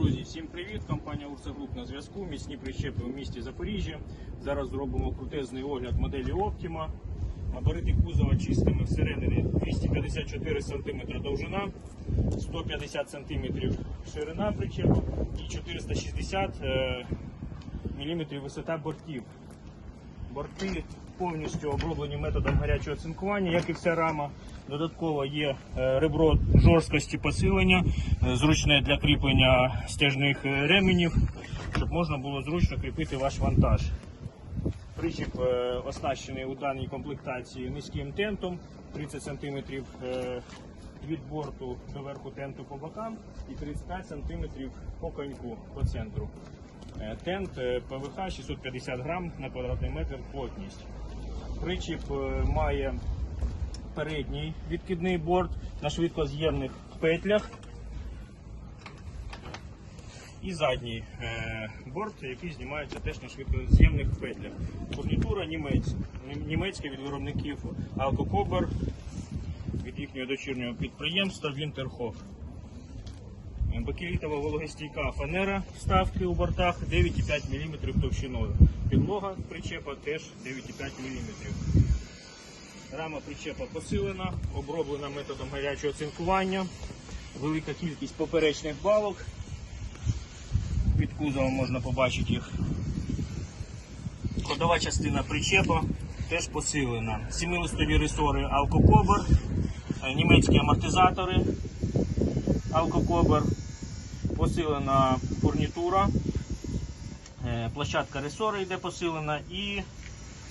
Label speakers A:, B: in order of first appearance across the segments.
A: Друзі, всім привіт! Компанія Урса Груп на зв'язку. Міцні прищепи в місті Запоріжжя. Зараз зробимо крутезний огляд моделі Optima. Габарити кузова чистими всередині 254 см довжина, 150 см ширина причепу і 460 мм висота бортів. Борти повністю оброблені методом гарячого цинкування, як і вся рама. Додатково є е, ребро жорсткості посилення, е, зручне для кріплення стяжних е, ременів, щоб можна було зручно кріпити ваш вантаж. Причіп оснащений у даній комплектації низьким тентом 30 см від борту до верху тенту по бокам і 35 см по коньку по центру. Тент ПВХ 650 грам на квадратний метр плотність. Причіп е, має передній відкидний борт на швидкоз'ємних петлях і задній е, борт, який знімається теж на швидкоз'ємних петлях. Фурнітура німець, нім- німецька від виробників Alcocobber, від їхнього дочірнього підприємства Winterhof. Бакелітова вологостійка фанера вставки у бортах 9,5 мм товщиною. Підлога причепа теж 9,5 мм. Рама причепа посилена, оброблена методом гарячого цинкування. Велика кількість поперечних балок. Під кузовом можна побачити їх. Ходова частина причепа теж посилена. Сімилистові ресори Alcocobber, е, німецькі амортизатори Alcocobber, посилена фурнітура, е, площадка ресори йде посилена і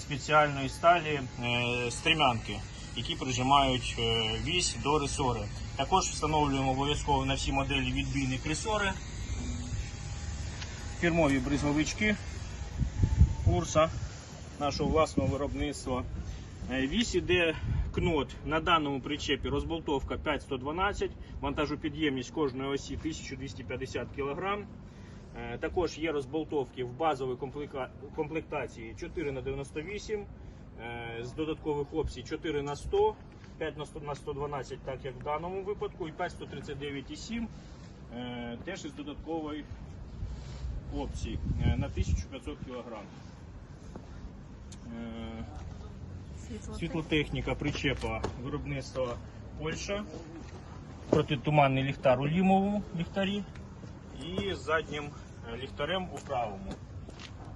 A: спеціальної сталі е, стрімянки, які прижимають е, вісь до ресори. Також встановлюємо обов'язково на всі моделі відбійник ресори, фірмові бризовички курса нашого власного виробництва. Вісь іде кнот на даному причепі розболтовка 5112, вантажопідємність кожної осі 1250 кг. Е, Також є розболтовки в базовій комплектації 4 на 98 е, з додаткових опцій 4 на 100 5 на 112 так як в даному випадку, і 5 139,7 е, теж із додаткової опції на 1500 кг. Світлотехніка причепа виробництва Польща. Протитуманний ліхтар у лімовому ліхтарі і заднім е, ліхтарем у правому.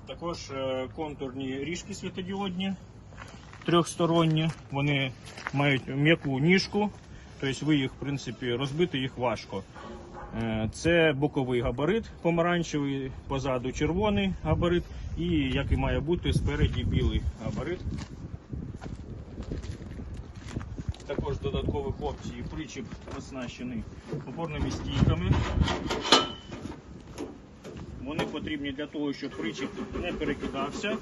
A: Також е, контурні ріжки світодіодні трьохсторонні. Вони мають м'яку ніжку, тобто ви їх в принципі розбити їх важко. Е, Це боковий габарит помаранчевий, позаду червоний габарит і, як і має бути, спереді білий габарит. Також додаткових опцій причіп оснащений опорними стійками. Вони потрібні для того, щоб причіп не перекидався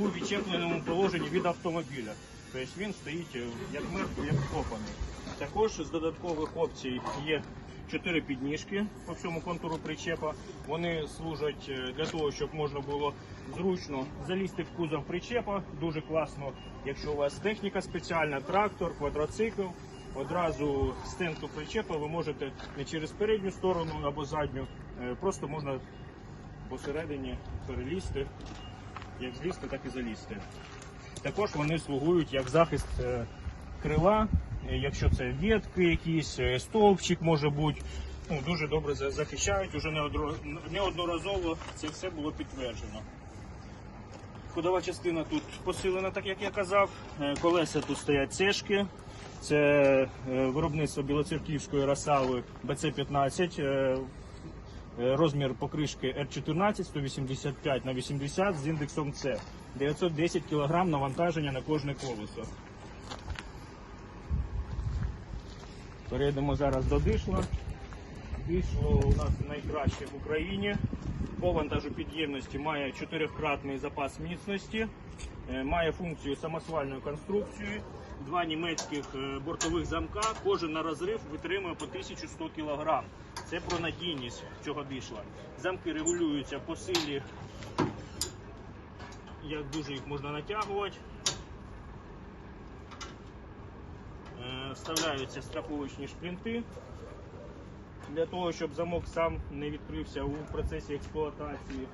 A: у відчепленому положенні від автомобіля. Тобто він стоїть е, як мертвий, як вкопаний. Також з додаткових опцій є чотири підніжки по всьому контуру причепа. Вони служать е, для того, щоб можна було зручно залізти в кузов причепа. Дуже класно, якщо у вас техніка спеціальна, трактор, квадроцикл. Одразу з тенту причепа ви можете не через передню сторону або задню, е, просто можна посередині перелізти, як злізти, так і залізти. Також вони слугують як захист е, крила, якщо це ветки якісь, е, стовпчик може бути. Ну, дуже добре захищають, уже неодноразово це все було підтверджено. Ходова частина тут посилена, так як я казав. Е, Колеса тут стоять цешки. Це е, виробництво білоцерківської розсави BC15. е, Е, Розмір покришки R14 185 на 80 з індексом С. 910 кг навантаження на кожне колесо. Перейдемо зараз до дишла. Дишло у нас найкраще в Україні. По вантажу підємності має 4-кратний запас міцності, е, має функцію самосвальної конструкції, два німецьких е, бортових замка, кожен на розрив витримує по 1100 кг. Це про надійність цього дишла. Замки регулюються по силі, як дуже їх можна натягувати. Вставляються страховочні шплінти для того, щоб замок сам не відкрився у процесі експлуатації.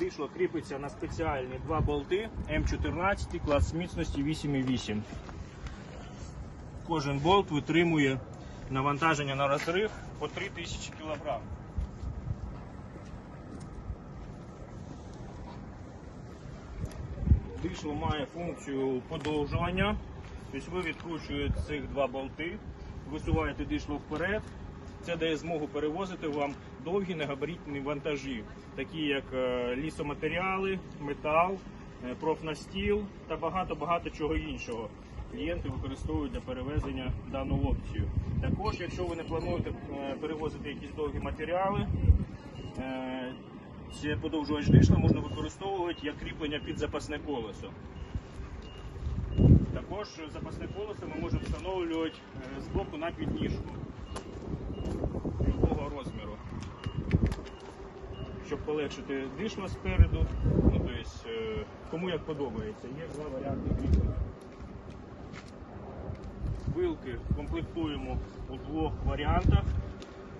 A: Дишло кріпиться на спеціальні два болти М14 клас міцності 8,8. Кожен болт витримує навантаження на розрив по 3000 кг. Дишло має функцію подовжування. Тобто ви відкручуєте цих два болти, висуваєте дишло вперед. Це дає змогу перевозити вам довгі негабаритні вантажі, такі як е, лісоматеріали, метал, е, профнастіл та багато-багато чого іншого. Клієнти використовують для перевезення дану опцію. Також, якщо ви не плануєте е, перевозити якісь довгі матеріали, е, подовжувач дишла можна використовувати як кріплення під запасне колесо. Також запасне колесо ми можемо встановлювати е, з боку на підніжку любого розміру. Щоб полегшити дишло спереду, ну, тобто, кому як подобається. Є два варіанти кріплення. Вилки комплектуємо у двох варіантах.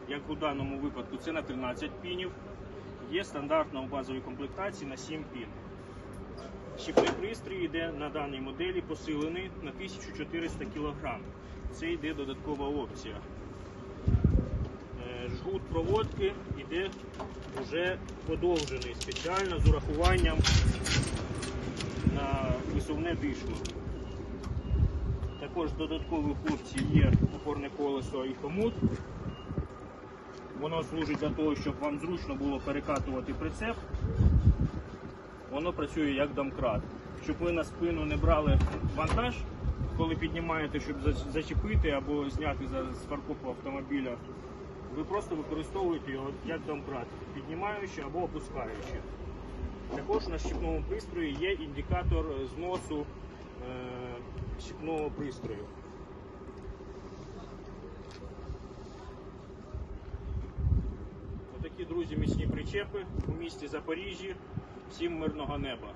A: Як у даному випадку, це на 13 пінів. Є стандартна у базовій комплектації на 7 пін. Щіпний пристрій йде на даній моделі посилений на 1400 кг. Це йде додаткова опція. Е, Жгут проводки йде вже подовжений спеціально з урахуванням на висувне дишло. Також з додаткових опцій є опорне колесо і хомут. Воно служить для того, щоб вам зручно було перекатувати прицеп. Воно працює як домкрат. Щоб ви на спину не брали вантаж, коли піднімаєте, щоб зачепити або зняти з парковку автомобіля, ви просто використовуєте його як домкрат, піднімаючи або опускаючи. Також на щіпному пристрої є індикатор зносу е, щіпного пристрою. Отакі, друзі, міцні причепи у місті Запоріжжі. Всім мирного неба.